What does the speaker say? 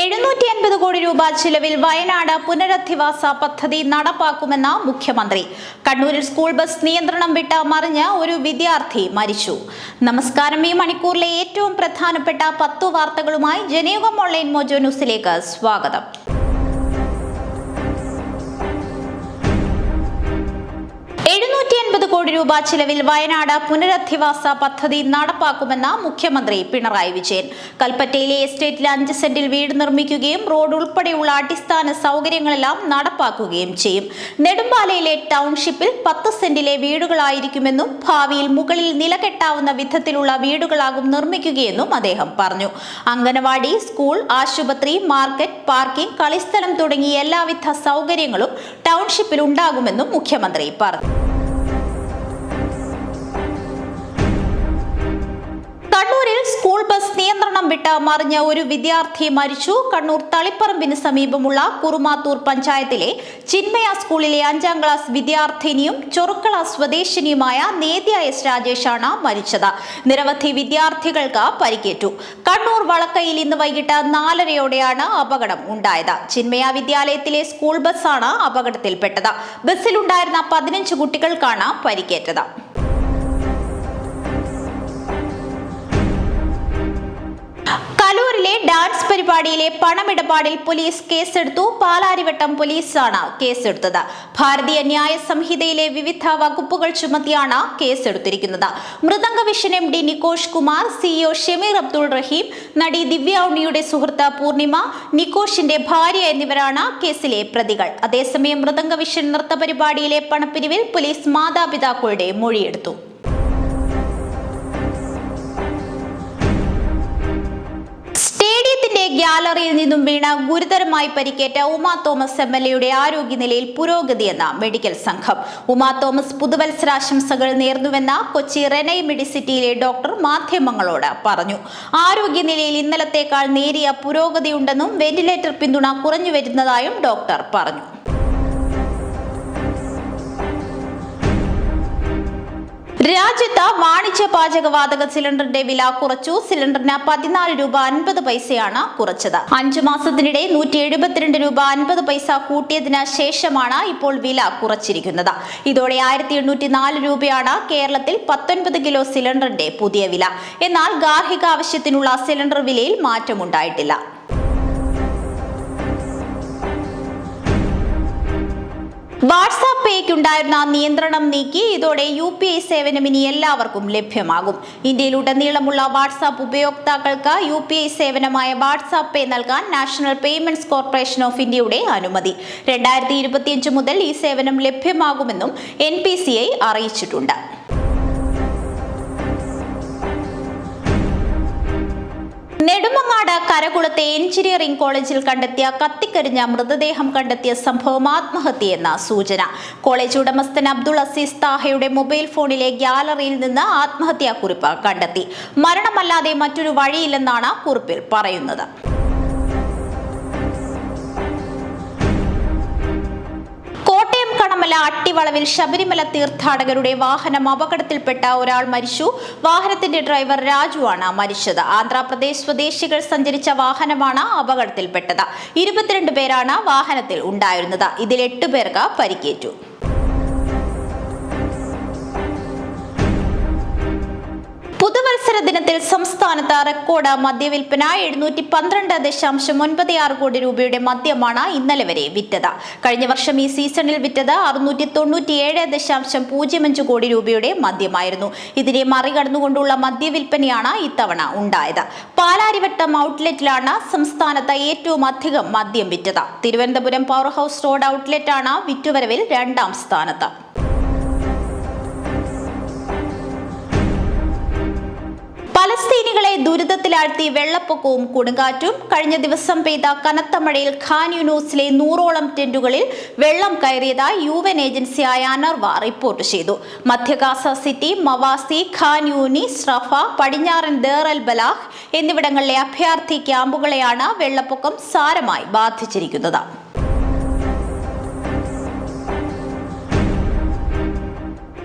എഴുന്നൂറ്റി അൻപത് കോടി രൂപ ചിലവിൽ വയനാട് പുനരധിവാസ പദ്ധതി നടപ്പാക്കുമെന്ന മുഖ്യമന്ത്രി. കണ്ണൂരിൽ സ്കൂൾ ബസ് നിയന്ത്രണം വിട്ട് മറിഞ്ഞ് ഒരു വിദ്യാർത്ഥി മരിച്ചു. നമസ്കാരം. ഈ മണിക്കൂറിലെ ഏറ്റവും പ്രധാനപ്പെട്ട പത്തു വാർത്തകളുമായി ജനയുഗം ഓൺലൈൻ മോജോ ന്യൂസിലേക്ക് സ്വാഗതം. കോടി രൂപ ചിലവിൽ വയനാട് പുനരധിവാസ പദ്ധതി നടപ്പാക്കുമെന്ന് മുഖ്യമന്ത്രി പിണറായി വിജയൻ. കൽപ്പറ്റയിലെ എസ്റ്റേറ്റിൽ അഞ്ച് സെന്റിൽ വീട് നിർമ്മിക്കുകയും റോഡ് ഉൾപ്പെടെയുള്ള അടിസ്ഥാന സൗകര്യങ്ങളെല്ലാം നടപ്പാക്കുകയും ചെയ്യും. നെടുമ്പാലയിലെ ടൗൺഷിപ്പിൽ പത്ത് സെന്റിലെ വീടുകളായിരിക്കുമെന്നും ഭാവിയിൽ മുകളിൽ നിലകെട്ടാവുന്ന വിധത്തിലുള്ള വീടുകളാകും നിർമ്മിക്കുകയെന്നും അദ്ദേഹം പറഞ്ഞു. അംഗനവാടി സ്കൂൾ ആശുപത്രി മാർക്കറ്റ് പാർക്കിംഗ് കളിസ്ഥലം തുടങ്ങി എല്ലാവിധ സൗകര്യങ്ങളും ടൗൺഷിപ്പിൽ ഉണ്ടാകുമെന്നും മുഖ്യമന്ത്രി പറഞ്ഞു. ബസ് നിയന്ത്രണം വിട്ട് മറിഞ്ഞ ഒരു വിദ്യാർത്ഥി മരിച്ചു. കണ്ണൂർ തളിപ്പറമ്പിന് സമീപമുള്ള കുറുമാത്തൂർ പഞ്ചായത്തിലെ ചിന്മയ സ്കൂളിലെ അഞ്ചാം ക്ലാസ് വിദ്യാർത്ഥിനിയും ചൊറുക്കള സ്വദേശിനിയുമായ നേദ്യ എസ് രാജേഷാണ് മരിച്ചത്. നിരവധി വിദ്യാർത്ഥികൾക്ക് പരിക്കേറ്റു. കണ്ണൂർ വളക്കയിൽ ഇന്ന് വൈകിട്ട് നാലരയോടെയാണ് അപകടം ഉണ്ടായത്. ചിന്മയ വിദ്യാലയത്തിലെ സ്കൂൾ ബസ്സാണ് അപകടത്തിൽപ്പെട്ടത്. ബസ്സിലുണ്ടായിരുന്ന പതിനഞ്ച് കുട്ടികൾക്കാണ് പരിക്കേറ്റത്. ഡാൻസ് പരിപാടിയിലെ പണമിടപാടിൽ പോലീസ് കേസെടുത്തു. പാലാരിവട്ടം പോലീസാണ് കേസെടുത്തത്. ഭാരതീയ ന്യായ സംഹിതയിലെ വിവിധ വകുപ്പുകൾ ചുമത്തിയാണ് കേസെടുത്തിരിക്കുന്നത്. Mridanga vision M D Nikosh Kumar CEO Shameer Abdul Rahim നടി ദിവ്യ ഉണ്ണിയുടെ സുഹൃത്ത് പൂർണിമ നിക്കോഷിന്റെ ഭാര്യ എന്നിവരാണ് കേസിലെ പ്രതികൾ. അതേസമയം മൃദംഗ വിഷൻ നൃത്ത പരിപാടിയിലെ പണപ്പിരിവിൽ പോലീസ് മാതാപിതാക്കളുടെ മൊഴിയെടുത്തു. ഗ്യാലറിയിൽ നിന്നും വീണ ഗുരുതരമായി പരിക്കേറ്റ ഉമാ തോമസ് എം എൽ എയുടെ ആരോഗ്യനിലയിൽ പുരോഗതിയെന്ന മെഡിക്കൽ സംഘം. ഉമാ തോമസ് പുതുവത്സരാശംസകൾ നേർന്നുവെന്ന കൊച്ചി റെനൈ മെഡിസിറ്റിയിലെ ഡോക്ടർ മാധ്യമങ്ങളോട് പറഞ്ഞു. ആരോഗ്യനിലയിൽ ഇന്നലത്തേക്കാൾ നേരിയ പുരോഗതിയുണ്ടെന്നും വെന്റിലേറ്റർ പിന്തുണ കുറഞ്ഞു വരുന്നതായും ഡോക്ടർ പറഞ്ഞു. രാജ്യത്ത് വാണിജ്യ പാചകവാതക സിലിണ്ടറിന്റെ വില കുറച്ചു. സിലിണ്ടറിന് പതിനാല് രൂപ അൻപത് പൈസയാണ് കുറച്ചത്. അഞ്ചു മാസത്തിനിടെ നൂറ്റി എഴുപത്തിരണ്ട് രൂപ അൻപത് പൈസ കൂട്ടിയതിന് ശേഷമാണ് ഇപ്പോൾ വില കുറച്ചിരിക്കുന്നത്. ഇതോടെ ആയിരത്തി എണ്ണൂറ്റി നാല് രൂപയാണ് കേരളത്തിൽ പത്തൊൻപത് കിലോ സിലിണ്ടറിന്റെ പുതിയ വില. എന്നാൽ ഗാർഹിക ആവശ്യത്തിനുള്ള സിലിണ്ടർ വിലയിൽ മാറ്റമുണ്ടായിട്ടില്ല. വാട്സാപ്പ് പേയ്ക്കുണ്ടായിരുന്ന നിയന്ത്രണം നീക്കി. ഇതോടെ യു പി ഐ സേവനം ഇനി എല്ലാവർക്കും ലഭ്യമാകും. ഇന്ത്യയിലുടനീളമുള്ള വാട്സാപ്പ് ഉപയോക്താക്കൾക്ക് യു പി ഐ സേവനമായ വാട്സാപ്പ് പേ നൽകാൻ നാഷണൽ പേയ്മെന്റ്സ് കോർപ്പറേഷൻ ഓഫ് ഇന്ത്യയുടെ അനുമതി. രണ്ടായിരത്തി മുതൽ ഈ സേവനം ലഭ്യമാകുമെന്നും എൻ അറിയിച്ചിട്ടുണ്ട്. കരകുളത്തെ എഞ്ചിനീയറിംഗ് കോളേജിൽ കണ്ടെത്തിയ കത്തിക്കരിഞ്ഞ മൃതദേഹം കണ്ടെത്തിയ സംഭവം ആത്മഹത്യയെന്ന സൂചന. കോളേജ് ഉടമസ്ഥൻ അബ്ദുൾ അസീസ് താഹയുടെ മൊബൈൽ ഫോണിലെ ഗ്യാലറിയിൽ നിന്ന് ആത്മഹത്യാ കുറിപ്പ് കണ്ടെത്തി. മരണമല്ലാതെ മറ്റൊരു വഴിയില്ലെന്നാണ് കുറിപ്പിൽ പറയുന്നത്. അട്ടിവളവിൽ ശബരിമല തീർത്ഥാടകരുടെ വാഹനം അപകടത്തിൽപ്പെട്ട ഒരാൾ മരിച്ചു. വാഹനത്തിന്റെ ഡ്രൈവർ രാജു ആണ് മരിച്ചത്. ആന്ധ്രാപ്രദേശ് സ്വദേശികൾ സഞ്ചരിച്ച വാഹനമാണ് അപകടത്തിൽപ്പെട്ടത്. ഇരുപത്തിരണ്ട് പേരാണ് വാഹനത്തിൽ ഉണ്ടായിരുന്നത്. ഇതിൽ എട്ട് പേർക്ക് പരിക്കേറ്റു. പുതുവത്സര ദിനത്തിൽ സംസ്ഥാനത്ത് റെക്കോർഡ് മദ്യവിൽപ്പന എഴുന്നൂറ്റി പന്ത്രണ്ട് ദശാംശം ഒൻപത് ആറ് കോടി രൂപയുടെ മദ്യമാണ് ഇന്നലെ വരെ വിറ്റത്. കഴിഞ്ഞ വർഷം ഈ സീസണിൽ വിറ്റത് അറുന്നൂറ്റി തൊണ്ണൂറ്റിയേഴ് ദശാംശം പൂജ്യം അഞ്ച് കോടി രൂപയുടെ മദ്യമായിരുന്നു. ഇതിനെ മറികടന്നുകൊണ്ടുള്ള മദ്യവിൽപ്പനയാണ് ഇത്തവണ ഉണ്ടായത്. പാലാരിവട്ടം ഔട്ട്ലെറ്റിലാണ് സംസ്ഥാനത്ത് ഏറ്റവും അധികം മദ്യം വിറ്റത്. തിരുവനന്തപുരം പവർ ഹൗസ് റോഡ് ഔട്ട്ലെറ്റാണ് വിറ്റുവരവിൽ രണ്ടാം സ്ഥാനത്ത്. പലസ്തീനികളെ ദുരിതത്തിലാഴ്ത്തി വെള്ളപ്പൊക്കവും കൊടുങ്കാറ്റും കഴിഞ്ഞ ദിവസം പെയ്ത കനത്ത മഴയിൽ ഖാൻ യൂനൂസിലെ നൂറോളം ടെന്റുകളിൽ വെള്ളം കയറിയതായി യു എൻ ഏജൻസിയായ അനർവ റിപ്പോർട്ട് ചെയ്തു. മധ്യഗാസ സിറ്റി മവാസി ഖാൻ യൂനി സ്രഫ പടിഞ്ഞാറൻ ദേർ അൽ ബലാഹ് എന്നിവിടങ്ങളിലെ അഭയാർത്ഥി ക്യാമ്പുകളെയാണ് വെള്ളപ്പൊക്കം സാരമായി ബാധിച്ചിരിക്കുന്നത്.